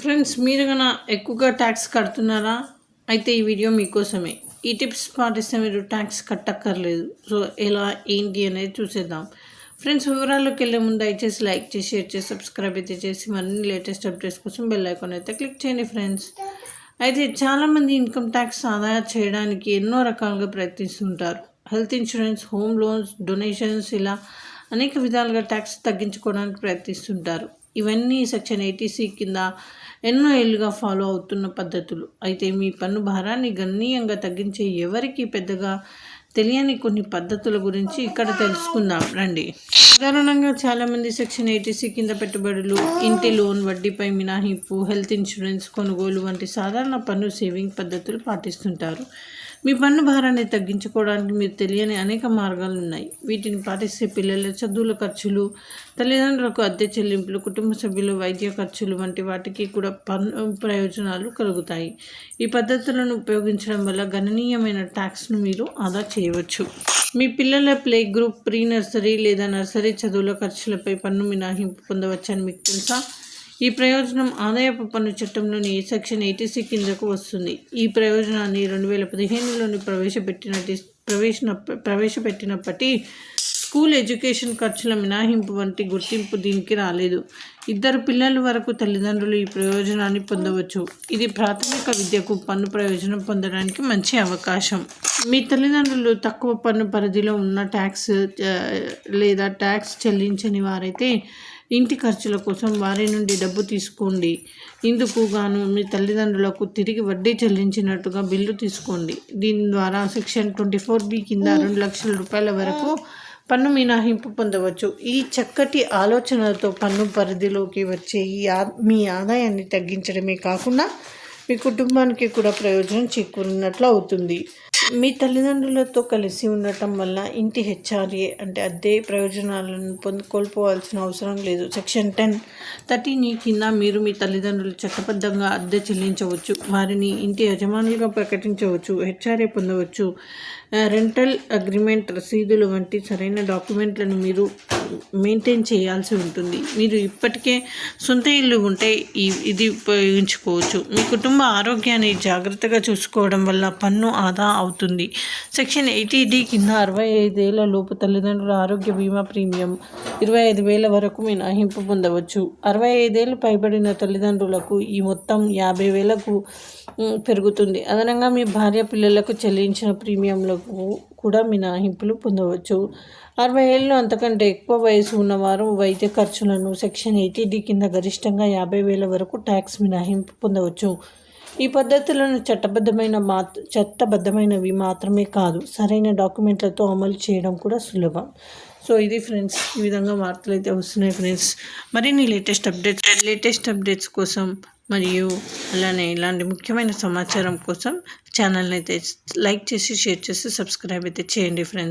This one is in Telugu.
ఫ్రెండ్స్ మీరు కన్నా ఎక్కువగా ట్యాక్స్ కడుతున్నారా? అయితే ఈ వీడియో మీకోసమే. ఈ టిప్స్ పాటిస్తే మీరు ట్యాక్స్ కట్టక్కర్లేదు. సో ఎలా ఏంటి అనేది చూసేద్దాం. ఫ్రెండ్స్ వివరాల్లోకి వెళ్ళే ముందు దయచేసి లైక్ చేసి షేర్ చేసి సబ్స్క్రైబ్ అయితే చేసి మరిన్ని లేటెస్ట్ అప్డేట్స్ కోసం బెల్ ఐకాన్ అయితే క్లిక్ చేయండి ఫ్రెండ్స్ అయితే చాలామంది ఇన్కమ్ ట్యాక్స్ ఆదా చేయడానికి ఎన్నో రకాలుగా ప్రయత్నిస్తుంటారు. Health insurance home loans donations ఇలా అనేక విధాలుగా ట్యాక్స్ తగ్గించుకోవడానికి ప్రయత్నిస్తుంటారు. ఇవన్నీ సెక్షన్ ఎయిటీసీ కింద ఎన్నో ఏళ్ళుగా ఫాలో అవుతున్న పద్ధతులు. అయితే మీ పన్ను భారాన్ని గణనీయంగా తగ్గించే ఎవరికి పెద్దగా తెలియని కొన్ని పద్ధతుల గురించి ఇక్కడ తెలుసుకుందాం. రండి. సాధారణంగా చాలామంది సెక్షన్ ఎయిటీసీ కింద పెట్టుబడులు ఇంటి లోన్ వడ్డీపై మినహాయింపు హెల్త్ ఇన్సూరెన్స్ కొనుగోలు వంటి సాధారణ పన్ను సేవింగ్ పద్ధతులు పాటిస్తుంటారు. మీ పన్ను భారాన్ని తగ్గించుకోవడానికి మీరు తెలియని అనేక మార్గాలు ఉన్నాయి. వీటిని పాటిస్తే పిల్లల చదువుల ఖర్చులు తల్లిదండ్రులకు అద్దె చెల్లింపులు కుటుంబ సభ్యులు వైద్య ఖర్చులు వంటి వాటికి కూడా పన్ను ప్రయోజనాలు కలుగుతాయి. ఈ పద్ధతులను ఉపయోగించడం వల్ల గణనీయమైన ట్యాక్స్ను మీరు ఆదా చేయవచ్చు. మీ పిల్లల ప్లే గ్రూప్ ప్రీ నర్సరీ లేదా నర్సరీ చదువుల ఖర్చులపై పన్ను మినహాయింపు పొందవచ్చని మీకు తెలుసా? ఈ ప్రయోజనం ఆదాయపు పన్ను చట్టంలోని సెక్షన్ ఎయిటీసీ కిందకు వస్తుంది. ఈ ప్రయోజనాన్ని రెండు వేల పదిహేనులోని ప్రవేశపెట్టినట్టు ప్రవేశ ప్రవేశపెట్టినప్పటి స్కూల్ ఎడ్యుకేషన్ ఖర్చుల మినహాయింపు వంటి గుర్తింపు దీనికి రాలేదు. ఇద్దరు పిల్లల వరకు తల్లిదండ్రులు ఈ ప్రయోజనాన్ని పొందవచ్చు. ఇది ప్రాథమిక విద్యకు పన్ను ప్రయోజనం పొందడానికి మంచి అవకాశం. మీ తల్లిదండ్రులు తక్కువ పన్ను పరిధిలో ఉన్న ట్యాక్స్ లేదా ట్యాక్స్ చెల్లించని వారైతే ఇంటి ఖర్చుల కోసం వారి నుండి డబ్బు తీసుకోండి. ఇందుకు గాను మీ తల్లిదండ్రులకు తిరిగి వడ్డీ చెల్లించినట్టుగా బిల్లు తీసుకోండి. దీని ద్వారా సెక్షన్ ట్వంటీ ఫోర్ బి కింద రెండు లక్షల రూపాయల వరకు పన్ను మినహాయింపు పొందవచ్చు. ఈ చక్కటి ఆలోచనలతో పన్ను పరిధిలోకి వచ్చే ఈ మీ ఆదాయాన్ని తగ్గించడమే కాకుండా మీ కుటుంబానికి కూడా ప్రయోజనం చేకూరినట్లు అవుతుంది. మీ తల్లిదండ్రులతో కలిసి ఉండటం వల్ల ఇంటి హెచ్ఆర్ఏ అంటే అద్దె ప్రయోజనాలను పొందు కోల్పోవాల్సిన అవసరం లేదు. సెక్షన్ టెన్ థర్టీన్ కింద మీరు మీ తల్లిదండ్రులు చట్టబద్ధంగా అద్దె చెల్లించవచ్చు. వారిని ఇంటి యజమానులుగా ప్రకటించవచ్చు. హెచ్ఆర్ఏ పొందవచ్చు. రెంటల్ అగ్రిమెంట్ రసీదులు వంటి సరైన డాక్యుమెంట్లను మీరు మెయింటైన్ చేయాల్సి ఉంటుంది. మీరు ఇప్పటికే సొంత ఇల్లు ఉంటే ఇది ఉపయోగించుకోవచ్చు. మీ కుటుంబ ఆరోగ్యాన్ని జాగ్రత్తగా చూసుకోవడం వల్ల పన్ను ఆదా అవుతుంది. సెక్షన్ ఎయిటీ డి కింద అరవై ఐదేళ్ళ లోపు తల్లిదండ్రుల ఆరోగ్య బీమా ప్రీమియం ఇరవై ఐదు వేల వరకు మినహాయింపు పొందవచ్చు. అరవై ఐదేళ్ళు పైబడిన తల్లిదండ్రులకు ఈ మొత్తం యాభై వేలకు పెరుగుతుంది. అదనంగా మీ భార్య పిల్లలకు చెల్లించిన ప్రీమియంలకు కూడా మినహాయింపులు పొందవచ్చు. అరవై ఏళ్ళు అంతకంటే ఎక్కువ వయసు ఉన్నవారు వైద్య ఖర్చులను సెక్షన్ ఎయిటీడీ కింద గరిష్టంగా యాభై వేల వరకు ట్యాక్స్ మినహాయింపు పొందవచ్చు. ఈ పద్ధతులను చట్టబద్ధమైన మాత్ర చట్టబద్ధమైనవి మాత్రమే కాదు సరైన డాక్యుమెంట్లతో అమలు చేయడం కూడా సులభం. సో ఇది ఫ్రెండ్స్ ఈ విధంగా వార్తలు అయితే వస్తున్నాయి ఫ్రెండ్స్. మరిన్ని లేటెస్ట్ అప్డేట్స్ లేటెస్ట్ అప్డేట్స్ కోసం మరియు అలానే ఇలాంటి ముఖ్యమైన సమాచారం కోసం ఛానల్ని అయితే లైక్ చేసి షేర్ చేసి సబ్స్క్రైబ్ అయితే చేయండి ఫ్రెండ్స్.